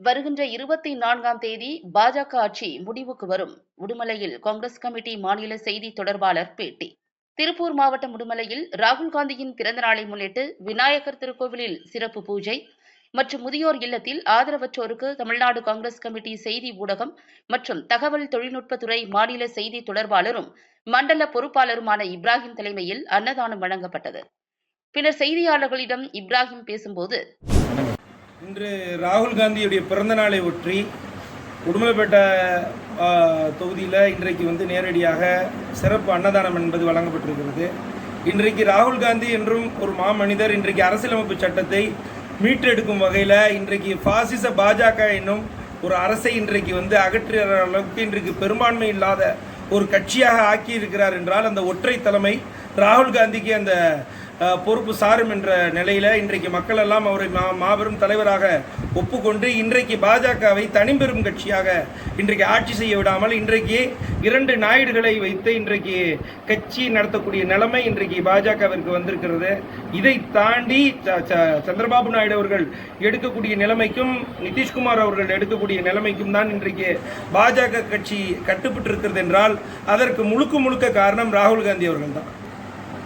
வருகின்ற இருபத்தி நான்காம் தேதி பாஜக ஆட்சி முடிவுக்கு வரும். உடுமலையில் காங்கிரஸ் கமிட்டி மாநில செய்தி தொடர்பாளர் பேட்டி. திருப்பூர் மாவட்டம் உடுமலையில் ராகுல் காந்தியின் பிறந்த நாளை முன்னிட்டு விநாயகர் திருக்கோவிலில் சிறப்பு பூஜை மற்றும் முதியோர் இல்லத்தில் ஆதரவற்றோருக்கு தமிழ்நாடு காங்கிரஸ் கமிட்டி செய்தி ஊடகம் மற்றும் தகவல் தொழில்நுட்பத்துறை மாநில செய்தி தொடர்பாளரும் மண்டல பொறுப்பாளருமான இப்ராஹிம் தலைமையில் அன்னதானம் வழங்கப்பட்டது. பின்னர் செய்தியாளர்களிடம் இப்ராஹிம் பேசும்போது இன்று ராகுல் காந்தியுடைய பிறந்த நாளை ஒற்றி உடுமலைப்பேட்டை தொகுதியில் இன்றைக்கு வந்து நேரடியாக சிறப்பு அன்னதானம் என்பது வழங்கப்பட்டிருக்கிறது. இன்றைக்கு ராகுல் காந்தி என்றும் ஒரு மாமனிதர் இன்றைக்கு அரசியலமைப்பு சட்டத்தை மீட்டெடுக்கும் வகையில் இன்றைக்கு பாசிச பாஜக என்னும் ஒரு அரசை இன்றைக்கு வந்து அகற்றுகிற அளவுக்கு இன்றைக்கு பெரும்பான்மை இல்லாத ஒரு கட்சியாக ஆக்கியிருக்கிறார் என்றால் அந்த ஒற்றை தலைமை ராகுல் காந்திக்கு அந்த பொறுப்பு சாரும் என்ற நிலையில் இன்றைக்கு மக்கள் எல்லாம் அவரை மா மாபெரும் தலைவராக ஒப்புக்கொண்டு இன்றைக்கு பாஜகவை தனிபெரும் கட்சியாக இன்றைக்கு ஆட்சி செய்ய விடாமல் இன்றைக்கு இரண்டு நாயுடுகளை வைத்து இன்றைக்கு கட்சி நடத்தக்கூடிய நிலைமை இன்றைக்கு பாஜகவிற்கு வந்திருக்கிறது. இதை தாண்டி ச- ச- சந்திரபாபு நாயுடு அவர்கள் எடுக்கக்கூடிய நிலைமைக்கும் நிதிஷ்குமார் அவர்கள் எடுக்கக்கூடிய நிலைமைக்கும் தான் இன்றைக்கு பாஜக கட்சி கட்டுப்பட்டு இருக்கிறது என்றால் அதற்கு முழுக்க முழுக்க காரணம் ராகுல் காந்தி அவர்கள் தான்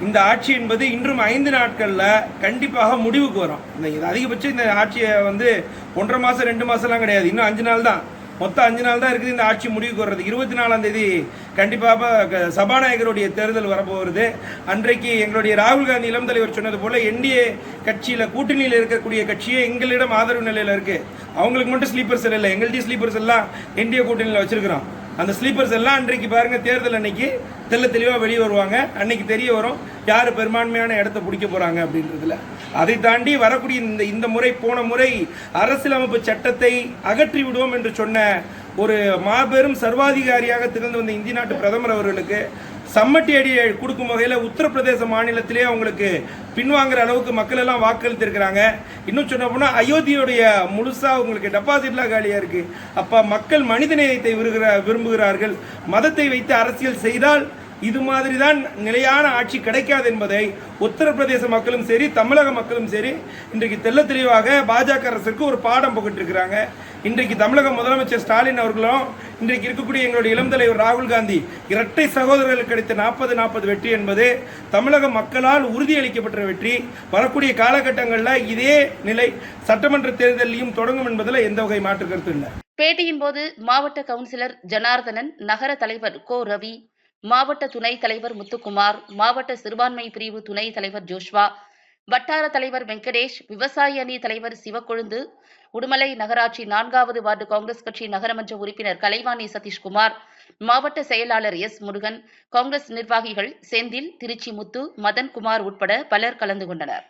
இந்த ஆட்சி என்பது இன்றும் ஐந்து நாட்களில் கண்டிப்பாக முடிவுக்கு வரும். இந்த இது அதிகபட்சம் இந்த ஆட்சியை வந்து ஒன்றரை மாதம் ரெண்டு மாதம்லாம் கிடையாது. இன்னும் அஞ்சு நாள் தான். மொத்தம் அஞ்சு நாள் தான் இருக்குது இந்த ஆட்சி முடிவுக்கு வர்றது. இருபத்தி நாலாம் தேதி கண்டிப்பாக க- சபாநாயகருடைய தேர்தல் வரப்போகிறது. அன்றைக்கு எங்களுடைய ராகுல் காந்தி இளம் தலைவர் சொன்னது போல் என்டிஏ கட்சியில் கூட்டணியில் இருக்கக்கூடிய கட்சியே எங்களிடம் ஆதரவு நிலையில் இருக்குது அவங்களுக்கு மட்டும் ஸ்லீப்பர் செல் இல்லை. எங்கள்கிட்ட ஸ்லீப்பர்ஸ் எல்லாம் என்டிஏ கூட்டணியில் வச்சுருக்கிறோம். அந்த ஸ்லீப்பர்ஸ் எல்லாம் அன்றைக்கு பாருங்கள் தேர்தல் அன்னைக்கு தெள்ள தெளிவாக வெளியே வருவாங்க. அன்னைக்கு தெரிய வரும் யார் பெரும்பான்மையான இடத்த பிடிக்க போகிறாங்க அப்படின்றதுல. அதை தாண்டி வரக்கூடிய இந்த இந்த முறை போன முறை அரசியலமைப்பு சட்டத்தை அகற்றி விடுவோம் என்று சொன்ன ஒரு மாபெரும் சர்வாதிகாரியாக திறந்து வந்த இந்திய நாட்டு பிரதமர் அவர்களுக்கு சம்மட்டி அடி கொடுக்கும் வகையில் உத்தரப்பிரதேச மாநிலத்திலே அவங்களுக்கு பின்வாங்குற அளவுக்கு மக்கள் எல்லாம் வாக்களித்திருக்கிறாங்க. இன்னும் சொன்ன போனால் அயோத்தியுடைய முழுசாக உங்களுக்கு டெபாசிட்லாம் காலியாக இருக்குது அப்போ மக்கள் மனிதநேயத்தை விருகிற விரும்புகிறார்கள். மதத்தை வைத்து அரசியல் செய்தால் இது மாதிரி தான் நிலையான ஆட்சி கிடைக்காது என்பதை உத்தரப்பிரதேச மக்களும் சரி தமிழக மக்களும் சரி இன்றைக்கு தெல்ல தெளிவாக பாஜக அரசுக்கு ஒரு பாடம் புகட்டிருக்கிறாங்க. இன்றைக்கு தமிழக முதலமைச்சர் ஸ்டாலின் அவர்களும் இன்றைக்கு இருக்கக்கூடிய எங்களுடைய இளம் தலைவர் ராகுல் காந்தி இரட்டை சகோதரர்களுக்கு கிடைத்த நாற்பது நாற்பது வெற்றி என்பது தமிழக மக்களால் உறுதியளிக்கப்பட்ட வெற்றி. வரக்கூடிய காலகட்டங்களில் இதே நிலை சட்டமன்ற தேர்தலையும் தொடங்கும் என்பதில் எந்த வகை மாற்று கருத்து இல்லை. பேட்டியின் போது மாவட்ட கவுன்சிலர் ஜனார்தனன் நகர தலைவர் கோ ரவி மாவட்ட துணைத் தலைவர் முத்துக்குமார் மாவட்ட சிறுபான்மை பிரிவு துணைத் தலைவர் ஜோஷ்வா வட்டார தலைவர் வெங்கடேஷ் விவசாய அணி தலைவர் சிவக்கொழுந்து உடுமலை நகராட்சி நான்காவது வார்டு காங்கிரஸ் கட்சி நகரமன்ற உறுப்பினர் கலைவாணி சதீஷ்குமார் மாவட்ட செயலாளர் எஸ் முருகன் காங்கிரஸ் நிர்வாகிகள் செந்தில் திருச்சி முத்து மதன்குமார் உட்பட பலர் கலந்து கொண்டனர்.